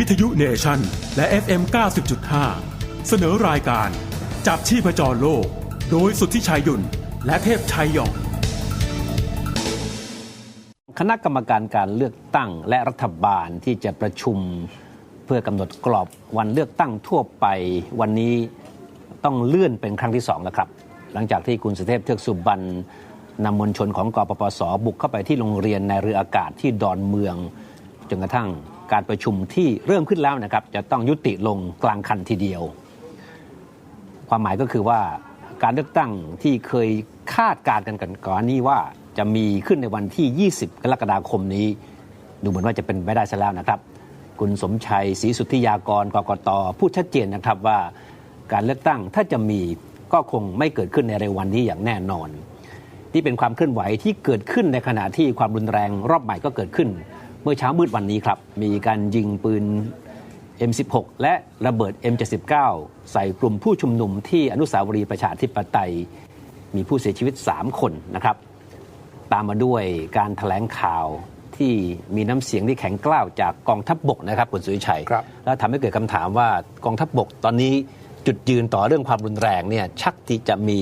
วิทยุเนชั่น และ FM 90.5 เสนอรายการ จับชีพจรโลก โดยสุทธิชัยหยุ่น และเทพชัยหยอง คณะกรรมการการเลือกตั้งและรัฐบาลที่จะประชุมเพื่อกำหนดกรอบวันเลือกตั้งทั่วไปวันนี้ต้องเลื่อนเป็นครั้งที่สองแล้วครับ หลังจากที่คุณสุเทพเทือกสุบรรณนำมวลชนของกปปสบุกเข้าไปที่โรงเรียนในเรืออากาศที่ดอนเมืองจนกระทั่ง การประชุมที่เริ่มขึ้นแล้วนะครับ จะต้องยุติลงกลางคันทีเดียว ความหมายก็คือว่าการเลือกตั้งที่เคยคาดการณ์กันก่อนนี้ว่าจะมีขึ้นในวันที่ 20 กรกฎาคมนี้ ดูเหมือนว่าจะเป็นไม่ได้ซะแล้วนะครับ คุณสมชัยศรีสุทธิยากรกกตพูดชัดเจนนะครับว่าการเลือกตั้งถ้าจะมีก็คงไม่เกิดขึ้นในเร็ววันนี้อย่างแน่นอน นี่เป็นความเคลื่อนไหวที่เกิดขึ้นในขณะที่ความรุนแรงรอบใหม่ก็เกิดขึ้น มื่อเช้ามืดวันนี้ครับมีการยิงปืน M16 และระเบิด M79 ใส่กลุ่มผู้ชุมนุมที่อนุสาวรีย์ประชาธิปไตย มีผู้เสียชีวิต 3 คนนะครับ ตามมาด้วยการถแถลงข่าวที่มีน้ำเสียงที่แข็งกร้าวจากกองทัพบบกนะครับคุณสุวิชัยครับแล้วทำให้เกิดคำถามว่ากองทัพบบกตอนนี้จุดยืนต่อเรื่องความรุนแรงเนี่ยชักที่จะมี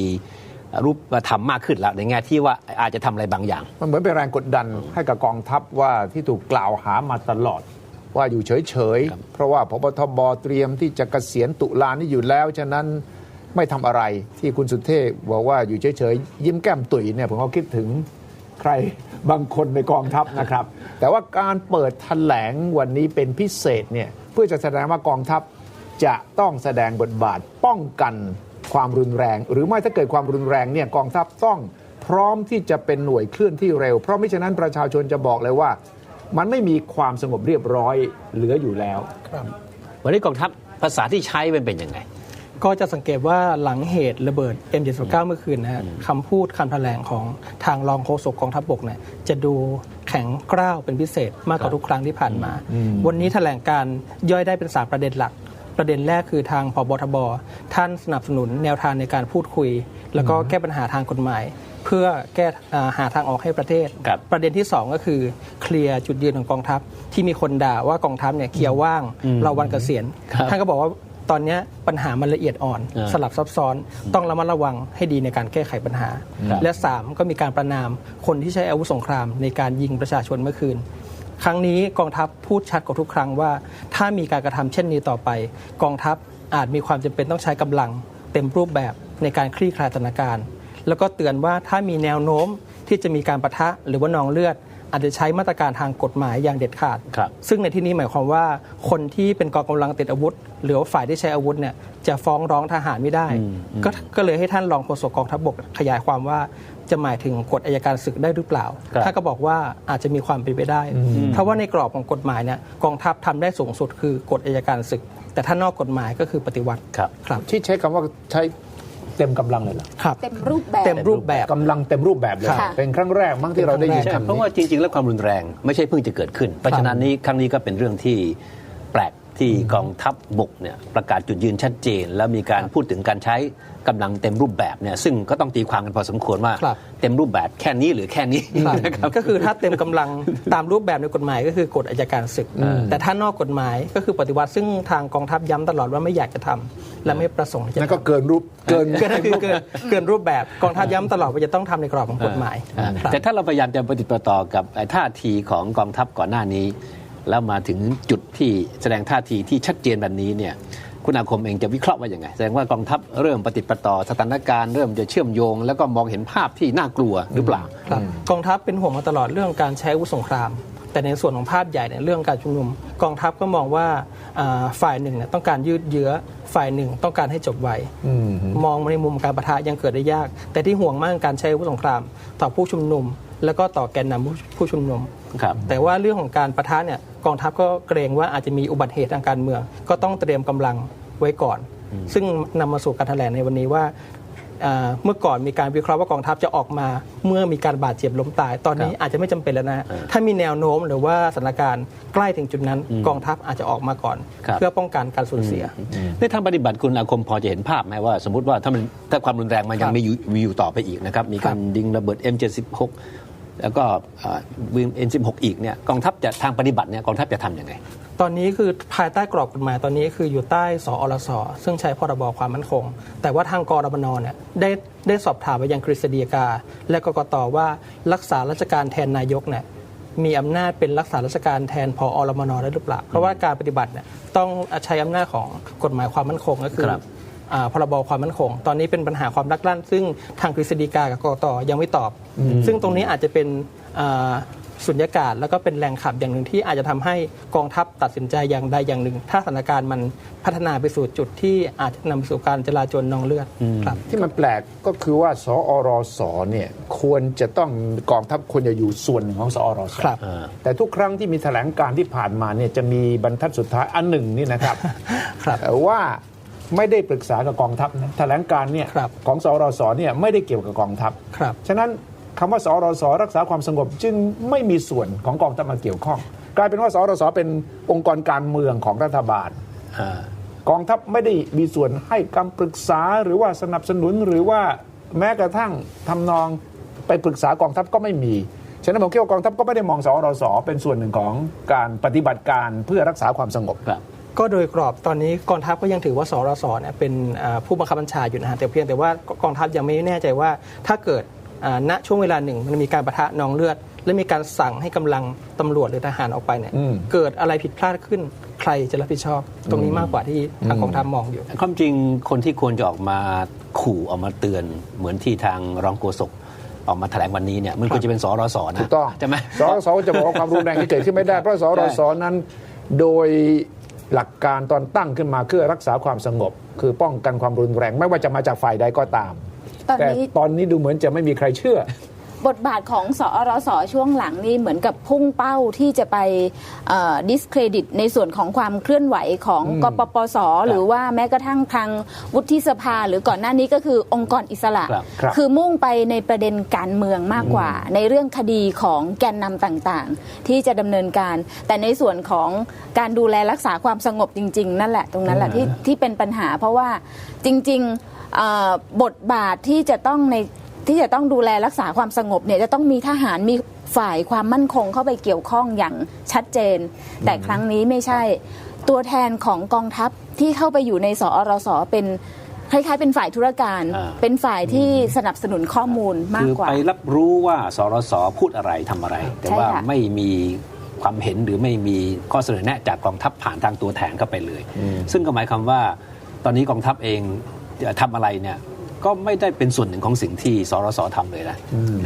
รูปธรรมมากขึ้นแล้วในแง่ที่ว่าอาจจะทำอะไรบางอย่าง มันเหมือนเป็นแรงกดดันให้กับกองทัพว่าที่ถูกกล่าวหามาตลอด ว่าอยู่เฉยๆ เพราะว่าพบทบเตรียมที่จะเกษียณตุลานี่อยู่แล้ว ฉะนั้นไม่ทำอะไรที่คุณสุเทพบอกว่าอยู่เฉยๆ ยิ้มแก้มตุ๋ยเนี่ยผมก็คิดถึงใครบางคนในกองทัพนะครับ แต่ว่าการเปิดแถลงวันนี้เป็นพิเศษเนี่ยเพื่อจะแสดงว่ากองทัพจะต้องแสดงบทบาทป้องกัน ความรุนแรง หรือไม่ถ้าเกิดความรุนแรงเนี่ยกองทัพต้องพร้อมที่จะเป็นหน่วยเคลื่อนที่เร็ว เพราะไม่ฉะนั้นประชาชนจะบอกเลยว่า มันไม่มีความสงบเรียบร้อยเหลืออยู่แล้ววันนี้กองทัพภาษาที่ใช้มันเป็นยังไง ก็จะสังเกตว่าหลังเหตุระเบิด M79 เมื่อคืนนะฮะคำพูดคำแถลงของทางรองโฆษกกองทัพบกเนี่ยจะดูแข็งกร้าวเป็นพิเศษมากกว่าทุกครั้งที่ผ่านมา วันนี้แถลงการย่อยได้เป็น3ประเด็นหลัก ประเด็นแรกคือทางพบทบ ท่านสนับสนุนแนวทางในการพูดคุย แล้วก็แก้ปัญหาทางกฎหมาย เพื่อแก้อ่าหาทางออกให้ประเทศครับประเด็นที่ 2 ก็คือเคลียร์จุดยืนของกองทัพ ที่มีคนด่าว่ากองทัพเนี่ยเคลียร์ว่างเราวันเกษียณครับท่านก็บอกว่าตอนเนี้ยปัญหามันละเอียดอ่อนอ่าสลับซับซ้อนต้องระมัดระวังให้ดีในการแก้ไขปัญหาครับและ 3 ก็มีการประนามคนที่ใช้อาวุธสงครามในการยิงประชาชนเมื่อคืน ครั้งนี้กองทัพพูดชัดกว่าทุกครั้งว่า ถ้ามีการกระทำเช่นนี้ต่อไป กองทัพอาจมีความจำเป็นต้องใช้กำลังเต็มรูปแบบในการคลี่คลายสถานการณ์ แล้วก็เตือนว่าถ้ามีแนวโน้มที่จะมีการประทะหรือว่านองเลือด อาจจะใช้มาตรการทางกฎหมายอย่างเด็ดขาดครับซึ่งในที่นี้หมายความว่าคนที่เป็นกองกำลังติดอาวุธ หรือว่าฝ่ายที่ใช้อาวุธเนี่ยจะฟ้องร้องทหารไม่ได้ ก็ก็เลยให้ท่านรองโฆษกกองทัพบกขยายความว่า จะหมายถึงกฎอายการศึกได้หรือเปล่า ครับถ้านก็บอกว่าอาจจะมีความเป็นไปได้ เพราะว่าในกรอบของกฎหมายเนี่ยกองทัพทำได้สูงสุดคือกฎอายการศึก แต่ถ้านอกกฎหมายก็คือปฏิวัติครับ ครับที่ใช้คำว่าใช้เต็มกำลังเลยเหรอครับ เต็มรูปแบบ เต็มรูปแบบ กำลังเต็มรูปแบบเลยค่ะเป็นครั้งแรกมั้งที่เราได้ยินใช่คำเพราะนี้ ว่าจริงๆ แล้วความรุนแรงไม่ใช่เพิ่งจะเกิดขึ้น เพราะฉะนั้นนี้ครั้งนี้ก็เป็นเรื่องที่แปลก ที่กองทัพบกเนี่ยประกาศจุดยืนชัดเจน แล้วมีการพูดถึงการใช้กำลังเต็มรูปแบบเนี่ยซึ่งก็ต้องตีความกันพอสมควรว่าครับเต็มรูปแบบแค่นี้หรือแค่นี้ครับนะครับก็คือถ้าเต็มกำลังตามรูปแบบในกฎหมายก็คือกฎอัยการศึก แต่ถ้านอกกฎหมายก็คือปฏิวัติซึ่งทางกองทัพย้ำตลอดว่าไม่อยากจะทำและไม่ประสงค์ที่จะนั่นก็ทำเกินรูปเกินก็คือเกินเกินรูปแบบกองทัพย้ำตลอดว่าจะต้องทำในกรอบของกฎหมายอ่าครับแต่ถ้าเราพยายามจะปฏิดประต่อกับไอ้ท่าทีของกองทัพก่อนหน้านี้ แล้วมาถึงจุดที่แสดงท่าทีที่ชัดเจนแบบนี้เนี่ยคุณอาคมเองจะวิเคราะห์ว่าอย่างไง แสดงว่ากองทัพเริ่มปฏิดประต่อสถานการณ์เริ่มจะเชื่อมโยง แล้วก็มองเห็นภาพที่น่ากลัวหรือเปล่าครับกองทัพเป็นห่วงมาตลอดเรื่องการใช้อาวุธสงคราม แต่ในส่วนของภาพใหญ่เนี่ยเรื่องการชุมนุม กองทัพก็มองว่าอ่าฝ่ายหนึ่งเนี่ยต้องการยืดเยื้อฝ่ายหนึ่งต้องการให้จบไวมองในมุมการประทะยังเกิดได้ยาก แต่ที่ห่วงมากการใช้อาวุธสงคราม ต่อผู้ชุมนุม แล้วก็ต่อแกนนำผู้ผู้ชุมนุมครับแต่ว่าเรื่องของการประทะเนี่ยกองทัพก็เกรงว่าอาจจะมีอุบัติเหตุทางการเมือง ก็ต้องเตรียมกำลังไว้ก่อน ซึ่งนำมาสู่การแถลงในวันนี้ว่าอ่าเมื่อก่อนมีการวิเคราะห์ว่ากองทัพจะออกมา เมื่อมีการบาดเจ็บล้มตาย ตอนนี้อาจจะไม่จำเป็นแล้วนะถ้ามีแนวโน้มหรือว่าสถานการณ์ใกล้ถึงจุดนั้น กองทัพอาจจะออกมาก่อนครับเพื่อป้องกันการสูญเสียในทางปฏิบัติคุณอาคมพอจะเห็นภาพไหมว่า สมมติว่าถ้ามันถ้าความรุนแรงมันยังครับไม่อยู่มีอยู่ต่อไปอีกนะครับมีการยิงระเบิด M76 แล้วก็วีเอ็นสิบหกอีกเนี่ยกองทัพจะทางปฏิบัติเนี่ยกองทัพจะทำยังไง ตอนนี้คือภายใต้กรอบกฎหมายตอนนี้คืออยู่ใต้สอรสซึ่งใช้พรบความมั่นคง แต่ว่าทางกรมนเนี่ยได้ได้สอบถามไปยังกฤษฎีกา และกกตว่ารักษาราชการแทนนายกเนี่ยมีอำนาจเป็นรักษาราชการแทนพอรมนได้หรือเปล่า เพราะว่าการปฏิบัติเนี่ยต้องใช้อำนาจของกฎหมายความมั่นคงก็คือครับอ่า พรบความมั่นคง ตอนนี้เป็นปัญหาความลักลั่น ซึ่งทางกฤษฎีกากับกกตยังไม่ตอบ ซึ่งตรงนี้อาจจะเป็นอ่าสุญญากาศแล้วก็เป็นแรงขับอย่างหนึ่งที่อาจจะทำให้กองทัพตัดสินใจอย่างใดอย่างหนึ่ง ถ้าสถานการณ์มันพัฒนาไปสู่จุดที่อาจจะนำไปสู่การจลาจลนองเลือดครับที่มันแปลกก็คือว่าสอรสเนี่ยควรจะต้องกองทัพควรจะอยู่ส่วนหนึ่งของสอรสครับแต่ทุกครั้งที่มีแถลงการที่ผ่านมาเนี่ยจะมีบรรทัดสุดท้ายอันหนึ่งนี่นะครับครับเอ่อว่า ไม่ได้ปรึกษากับกองทัพนะแถลงการเนี่ยครับของสอรสเนี่ยไม่ได้เกี่ยวกับกองทัพครับฉะนั้นคำว่าสอรสรักษาความสงบจึงไม่มีส่วนของกองทัพมาเกี่ยวข้อง กลายเป็นว่าสอรสเป็นองค์กรการเมืองของรัฐบาลอ่ากองทัพไม่ได้มีส่วนให้คำปรึกษาหรือว่าสนับสนุนหรือว่าแม้กระทั่งทำนองไปปรึกษากองทัพก็ไม่มีฉะนั้นผมคิดว่ากองทัพก็ไม่ได้มองสอรสเป็นส่วนหนึ่งของการปฏิบัติการเพื่อรักษาความสงบครับ ก็โดยกรอบตอนนี้กองทัพก็ยังถือว่าสรสเนี่ยเป็นอ่าผู้บังคับบัญชาอยู่นะฮะแต่เพียงแต่ว่ากองทัพยังไม่แน่ใจว่าถ้าเกิดอ่าณช่วงเวลาหนึ่งมันมีการประทะนองเลือด และมีการสั่งให้กำลังตำรวจหรือทหารออกไปเนี่ยอืมเกิดอะไรผิดพลาดขึ้นใครจะรับผิดชอบ ตรงนี้มากกว่าที่ทางกองทัพมองอยู่ความจริงคนที่ควรจะออกมาขู่ออกมาเตือนเหมือนที่ทางรองโฆษกออกมาแถลงวันนี้เนี่ยมันควรจะเป็นสรสนะถูกต้องใช่ไหมสรสจะบอกว่าความรุนแรงที่เกิดขึ้นไม่ได้เพราะสรสนั้นโดย หลักการตอนตั้งขึ้นมาเพื่อรักษาความสงบ คือป้องกันความรุนแรง ไม่ว่าจะมาจากฝ่ายใดก็ตาม ตอนแต่นี้ ตอนนี้ดูเหมือนจะไม่มีใครเชื่อ บทบาทของสอรสช่วงหลังนี่เหมือนกับพุ่งเป้าที่จะไปดิสเครดิตในส่วนของความเคลื่อนไหวของกปปส หรือว่าแม้กระทั่งทางวุฒิสภา หรือก่อนหน้านี้ก็คือองค์กรอิสระครับครับอมุ่งไปในประเด็นการเมืองมากกว่า ในเรื่องคดีของแกนนำต่างๆ ที่จะดำเนินการ แต่ในส่วนของการดูแลรักษาความสงบจริง ๆ นั่นแหละตรงนั้นแหละที่ที่เป็นปัญหา เพราะว่าจริงๆเอ่อบทบาทที่จะต้องใน ที่จะต้องดูแลรักษาความสงบเนี่ยจะต้องมีทหารมีฝ่ายความมั่นคงเข้าไปเกี่ยวข้องอย่างชัดเจน แต่ครั้งนี้ไม่ใช่ตัวแทนของกองทัพที่เข้าไปอยู่ในสอรสเป็นคล้ายๆ เป็นฝ่ายธุรการอ่าเป็นฝ่ายที่สนับสนุนข้อมูลมากคือกว่าไปรับรู้ว่าสรสพูดอะไรทำอะไร แต่ใช่ว่าค่ะไม่มีความเห็นหรือไม่มีข้อเสนอแนะจากกองทัพผ่านทางตัวแทนเข้าไปเลย ซึ่งก็หมายความว่า ตอนนี้กองทัพเองจะทำอะไรเนี่ย ก็ไม่ได้เป็นส่วนหนึ่งของสิ่งที่สรสทำเลยนะ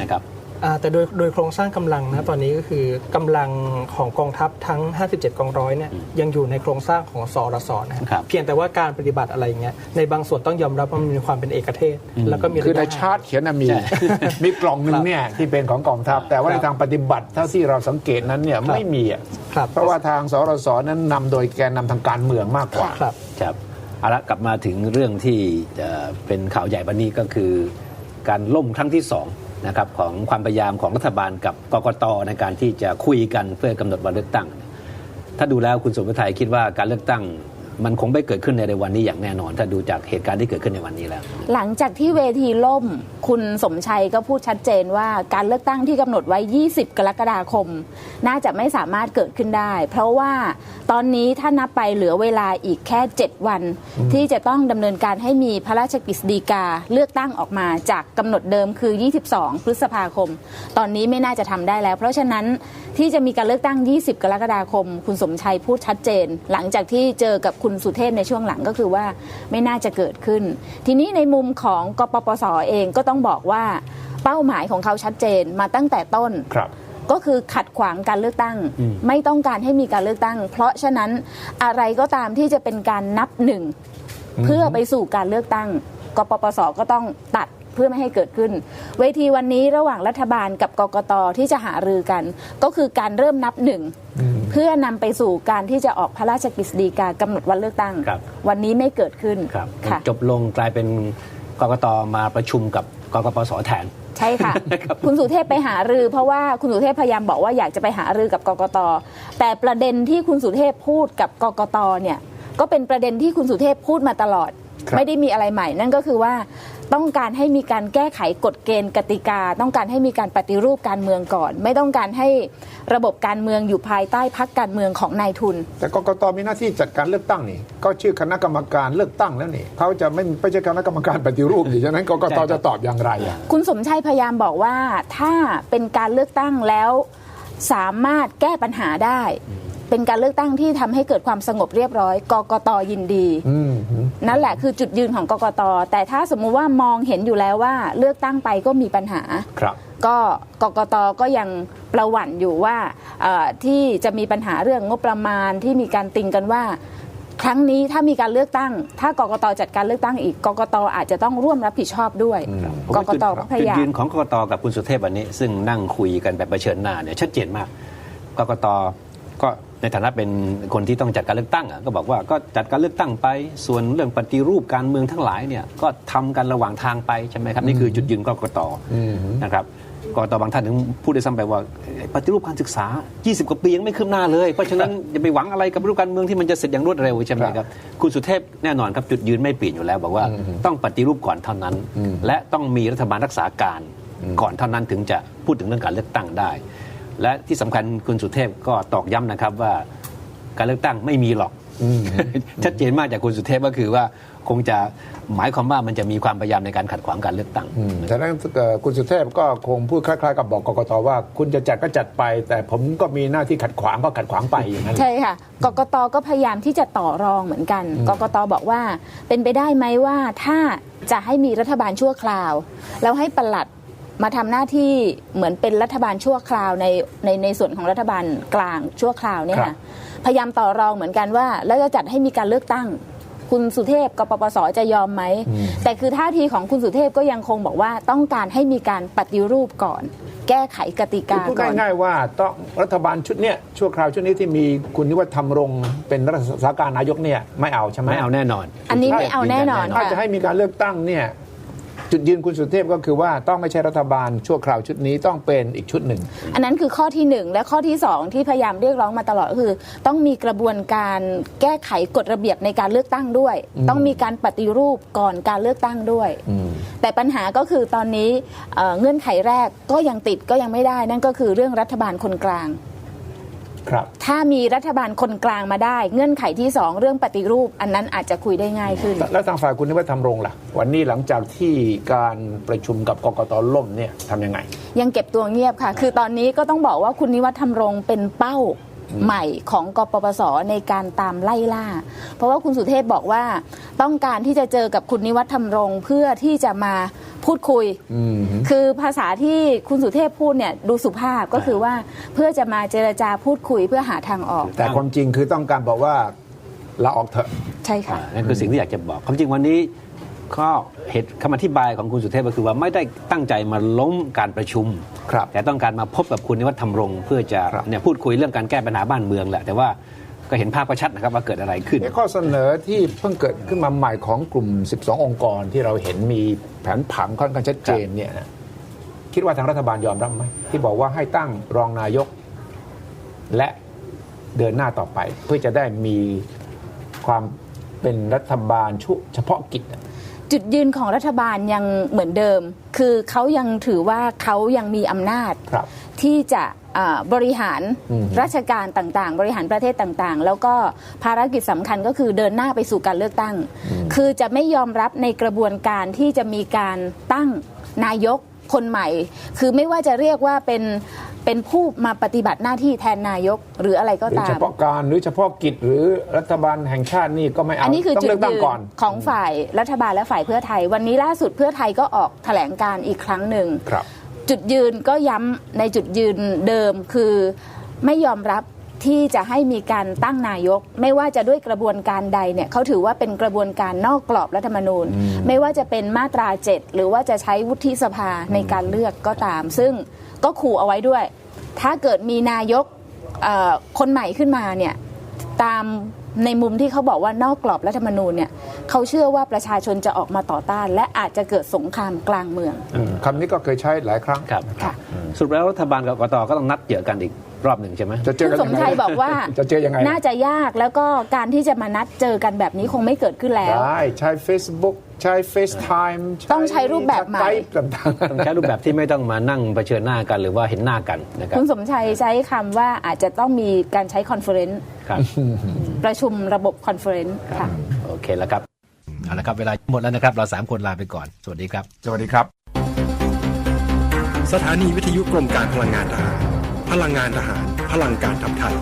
นะครับอ่าแต่โดยโดยโครงสร้างกำลังนะตอนนี้ก็คือกำลังของกองทัพทั้ง 57 กองร้อยเนี่ยยังอยู่ในโครงสร้างของสอรสนะครับเพียงแต่ว่าการปฏิบัติอะไรอย่างเงี้ยในบางส่วนต้องยอมรับว่ามันมีความเป็นเอกเทศ แล้วก็มีคือในระยะห่งชาร์ตเขียนนะมีใช่มีกล่องหนึ่คงรับเนี่ยที่เป็นของกองทัพ แต่ว่าคในรับทางปฏิบัติเท่าที่เราสังเกตนั้นเนี่ยครับไม่มีอะครับเพราะว่าทางสรสนั้นนำโดยแกนนำทางการเมืองมากกว่าครับครับ เอาละกลับมาถึงเรื่องที่เอ่อเป็นข่าวใหญ่วันนี้ก็คือการล่มครั้งที่สองนะครับของความพยายามของรัฐบาลกับกกตในการที่จะคุยกันเพื่อกำหนดวันเลือกตั้ง ถ้าดูแล้วคุณสมบัติคิดว่าการเลือกตั้งมันคงไม่เกิดขึ้นในวันนี้อย่างแน่นอน ถ้าดูจากเหตุการณ์ที่เกิดขึ้นในวันนี้แล้ว หลังจากที่เวทีล่ม คุณสมชัยก็พูดชัดเจนว่าการเลือกตั้งที่กำหนดไว้ 20 กรกฎาคม น่าจะไม่สามารถเกิดขึ้นได้ เพราะว่าตอนนี้ถ้านับไปเหลือเวลาอีกแค่ 7 วัน ที่จะต้องดำเนินการให้มีพระราชกฤษฎีกาเลือกตั้งออกมาจากกำหนดเดิมคือ 22 พฤษภาคม ตอนนี้ไม่น่าจะทำได้แล้ว เพราะฉะนั้นที่จะมีการเลือกตั้ง 20 กรกฎาคม คุณสมชัยพูดชัดเจน หลังจากที่เจอกับคุณสุเทพในช่วงหลังก็คือว่าไม่น่าจะเกิดขึ้น ทีนี้ในมุมของกปปสเองก็ต้องบอกว่าเป้าหมายของเขาชัดเจนมาตั้งแต่ต้นครับก็คือขัดขวางการเลือกตั้ง ไม่ต้องการให้มีการเลือกตั้ง เพราะฉะนั้นอะไรก็ตามที่จะเป็นการนับหนึ่งเพื่อไปสู่การเลือกตั้งกปปสก็ต้องตัดเพื่อไม่ให้เกิดขึ้น เวทีวันนี้ระหว่างรัฐบาลกับกกตที่จะหารือกัน ก็คือการเริ่มนับหนึ่งเพื่อนำไปสู่การที่จะออกพระราชกฤษฎีกากำหนดวันเลือกตั้งครับวันนี้ไม่เกิดขึ้นครับค่ะจบลงกลายเป็นกกตมาประชุมกับ กกปสแทน ใช่ค่ะ คุณสุเทพไปหารือ เพราะว่าคุณสุเทพพยายามบอกว่าอยากจะไปหารือกับกกต แต่ประเด็นที่คุณสุเทพพูดกับกกตเนี่ยก็เป็นประเด็นที่คุณสุเทพพูดมาตลอดครับไม่ได้มีอะไรใหม่นั่นก็คือว่า ต้องการให้มีการแก้ไขกฎเกณฑ์กติกา ต้องการให้มีการปฏิรูปการเมืองก่อน ไม่ต้องการให้ระบบการเมืองอยู่ภายใต้พักการเมืองของนายทุน แต่กกตมีหน้าที่จัดการเลือกตั้งนี่ก็ชื่อคณะกรรมการเลือกตั้งแล้วนี่เขาจะไม่ไม่ใช่คณะกรรมการปฏิรูปดิฉะนั้นกกตจะตอบอย่างไรอะคุณสมชัยพยายามบอกว่าถ้าเป็นการเลือกตั้งแล้วสามารถแก้ปัญหาได้ เป็นการเลือกตั้งที่ทำให้เกิดความสงบเรียบร้อยกกตยินดีอืมนั่นแหละคือจุดยืนของกกต แต่ถ้าสมมุติว่ามองเห็นอยู่แล้วว่า เลือกตั้งไปก็มีปัญหาครับก็กกตก็ยังประหวั่นอยู่ว่าเอ่อที่จะมีปัญหาเรื่องงบประมาณที่มีการติงกันว่า ครั้งนี้ถ้ามีการเลือกตั้ง ถ้ากกตจัดการเลือกตั้งอีกกกตอาจจะต้องร่วมรับผิดชอบด้วยผมกว่ากจุดตก็พยายาจุดยืมนของกกตกับคุณสุเทพวันนี้ ซึ่งนั่งคุยกันแบบเผชิญหน้าเนี่ยชัดเจนมากกกต ก็ในฐานะเป็นคนที่ต้องจัดการเลือกตั้งอะก็บอกว่าก็จัดการเลือกตั้งไป ส่วนเรื่องปฏิรูปการเมืองทั้งหลายเนี่ยก็ทำกันระหว่างทางไปใช่ไหมครับนี่คือจุดยืนกกตนะครับกกตบางท่านถึงพูดได้ซ้ำไปว่าเอ้ยปฏิรูปการศึกษา 20 กว่าปียังไม่คืบหน้าเลย เพราะฉะนั้นอย่าไปหวังอะไรกับปฏิรูปการเมืองที่มันจะเสร็จอย่างรวดเร็วใช่ไหมครับคุณสุเทพแน่นอนครับจุดยืนไม่เปลี่ยนอยู่แล้วบอกว่าต้องปฏิรูปก่อนเท่านั้น และต้องมีรัฐบาลรักษาการก่อนเท่านั้นถึงจะพูดถึงเรื่องการเลือกตั้งได้ และที่สำคัญคุณสุเทพก็ตอกย้ำนะครับว่าการเลือกตั้งไม่มีหรอกชัดเจนมากจากคุณสุเทพก็คือว่าคงจะหมายความว่ามันจะมีความพยายามในการขัดขวางการเลือกตั้งฉะนั้นเอ่อคุณสุเทพก็คงพูดคล้ายๆ กับบอกกกตว่า คุณจะจัดก็จัดไป แต่ผมก็มีหน้าที่ขัดขวางก็ขัดขวางไปอย่างนั้นใช่ค่ะกกตก็พยายามที่จะต่อรองเหมือนกันกกตบอกว่าเป็นไปได้ไหมว่าถ้าจะให้มีรัฐบาลชั่วคราว แล้วให้ปลัด มาทำหน้าที่เหมือนเป็นรัฐบาลชั่วคราวในในในส่วนของรัฐบาลกลางชั่วคราวเนี่ยครัค่ะบพยายามต่อรองเหมือนกันว่า แล้วจะจัดให้มีการเลือกตั้ง คุณสุเทพกปปสจะยอมไหม แต่คือท่าทีของคุณสุเทพก็ยังคงบอกว่าต้องการให้มีการปฏิรูปก่อน แก้ไขกติคืกาอพูดก่อนง่ายๆว่าต้องรัฐบาลชุดเนี้ยชั่วคราวชุดนี้ที่มีคุณนิวัฒน์ธรรมรงค์เป็นรัฐาการนายกเนี่ยไม่เอาใช่ไหมไม่เอาแน่นอน อันนี้ไม่เอาแน่นอนถ้าค่ะจะให้มีการเลือกตั้งเนี่ย จุดยืนคุณสุเทพก็คือว่าต้องไม่ใช่รัฐบาลชั่วคราวชุดนี้ต้องเป็นอีกชุดหนึ่ง อันนั้นคือข้อที่หนึ่งและข้อที่สองที่พยายามเรียกร้องมาตลอดก็คือ ต้องมีกระบวนการแก้ไขกฎระเบียบในการเลือกตั้งด้วย ต้องมีการปฏิรูปก่อนการเลือกตั้งด้วย แต่ปัญหาก็คือตอนนี้เอ่อเงื่อนไขแรกก็ยังติดก็ยังไม่ได้ นั่นก็คือเรื่องรัฐบาลคนกลาง ครับ ถ้ามีรัฐบาลคนกลางมาได้ เงื่อนไขที่สองเรื่องปฏิรูป อันนั้นอาจจะคุยได้ง่ายขึ้น แล้วทางฝ่ายคุณนิวัฒน์ธรรมรงค์ล่ะ วันนี้หลังจากที่การประชุมกับกกตล่มเนี่ยทำยังไง ยังเก็บตัวเงียบค่ะ คือตอนนี้ก็ต้องบอกว่าคุณนิวัฒน์ธรรมรงค์เป็นเป้า ใหม่ของกปปสในการตามไล่ล่า เพราะว่าคุณสุเทพบอกว่าต้องการที่จะเจอกับคุณนิวัฒน์ธรรมรงค์เพื่อที่จะมาพูดคุย คือภาษาที่คุณสุเทพพูดเนี่ยดูสุภาพก็คือว่าเพื่อจะมาเจรจาพูดคุยเพื่อหาทางออก แต่ความจริงคือต้องการบอกว่าลาออกเถอะ ใช่ค่ะอ่านั่นคือสิ่งที่อยากจะบอกความจริงวันนี้ ข้อเหตุคำอธิบายของคุณสุเทพก็คือว่าไม่ได้ตั้งใจมาล้มการประชุม ครับ แต่ต้องการมาพบกับคุณนิวัฒน์ธรรมรงค์เพื่อจะครับ เนี่ยพูดคุยเรื่องการแก้ปัญหาบ้านเมืองแหละ แต่ว่าก็เห็นภาพก็ชัดนะครับว่าเกิดอะไรขึ้นในข้อเสนอที่เพิ่งเกิดขึ้นมาใหม่ของกลุ่ม 12 องค์กรที่เราเห็นมีแผนผังค่อนข้างชัดเจนเนี่ยนะคิดว่าทางรัฐบาลยอมรับไหมที่บอกว่าให้ตั้งรองนายก และเดินหน้าต่อไป เพื่อจะได้มีความเป็นรัฐบาลชุเฉพาะกิจอะ จุดยืนของรัฐบาลยังเหมือนเดิม คือเขายังถือว่าเขายังมีอำนาจครับที่จะอ่าบริหารอืมราชการต่างๆ บริหารประเทศต่างๆ แล้วก็ภารกิจสำคัญก็คือเดินหน้าไปสู่การเลือกตั้ง คือจะไม่ยอมรับในกระบวนการที่จะมีการตั้งนายกคนใหม่ คือไม่ว่าจะเรียกว่าเป็น เป็นผู้มาปฏิบัติหน้าที่แทนนายกหรืออะไรก็หรือตาเฉม พาะการหรือเฉพาะกิจหรือรัฐบาลแห่งชาตินี่ก็ไม่เอาอันนี้คือต้องจุดเลือกตั้งยืนก่อน ของฝ่ายรัฐบาลและฝ่ายเพื่อไทย วันนี้ล่าสุดเพื่อไทยก็ออกแถลงการอีกครั้งหนึ่ง ครับ จุดยืนก็ย้ำในจุดยืนเดิมคือไม่ยอมรับที่จะให้มีการตั้งนายก ไม่ว่าจะด้วยกระบวนการใดเนี่ยเขาถือว่าเป็นกระบวนการนอกกรอบรัฐธรรมนูญ ไม่ว่าจะเป็นมาตราเจ็ดหรือว่าจะใช้วุฒิสภาในการเลือกก็ตาม ซึ่ง ก็ขู่เอาไว้ด้วย ถ้าเกิดมีนายกเอ่อคนใหม่ขึ้นมาเนี่ยตามในมุมที่เขาบอกว่านอกกรอบรัฐธรรมนูญเนี่ยเขาเชื่อว่าประชาชนจะออกมาต่อต้าน และอาจจะเกิดสงครามกลางเมืองคำนี้ก็เคยใช้หลายครั้งครับค่ะสรุปแล้วรัฐบาลกับกตก็ต้องนัดเจอกันอีก รอบหนึ่งใช่ไหมจะเจอคุกัณนสยัมงไงชัยบอกว่าจะเจอยังไงน่าจะยากแล้วก็การที่จะมานัดเจอกันแบบนี้คงไม่เกิดขึ้นแล้ว ได้ ใช้ Facebook ใช้ FaceTime ต้องใช้รูปแบบใหม่ Skype ต่างๆต้องใช้รูปแบบที่ไม่ต้องมานั่งเผชิญหน้ากันหรือว่าเห็นหน้ากันนะครับคุณสมชัยใช้คำว่าอาจจะต้องมีการใช้คอนเฟอเรนซ์ครับประชุมระบบคอนเฟอเรนซ์ค่ะโอเคแล้วครับเอาละครับเวลาหมดแล้วนะครับ เราสามคนลาไปก่อน สวัสดีครับ สวัสดีครับ สถานีวิทยุกรมการพลังงานทหาร พลังงานทหาร พลังการทำไทย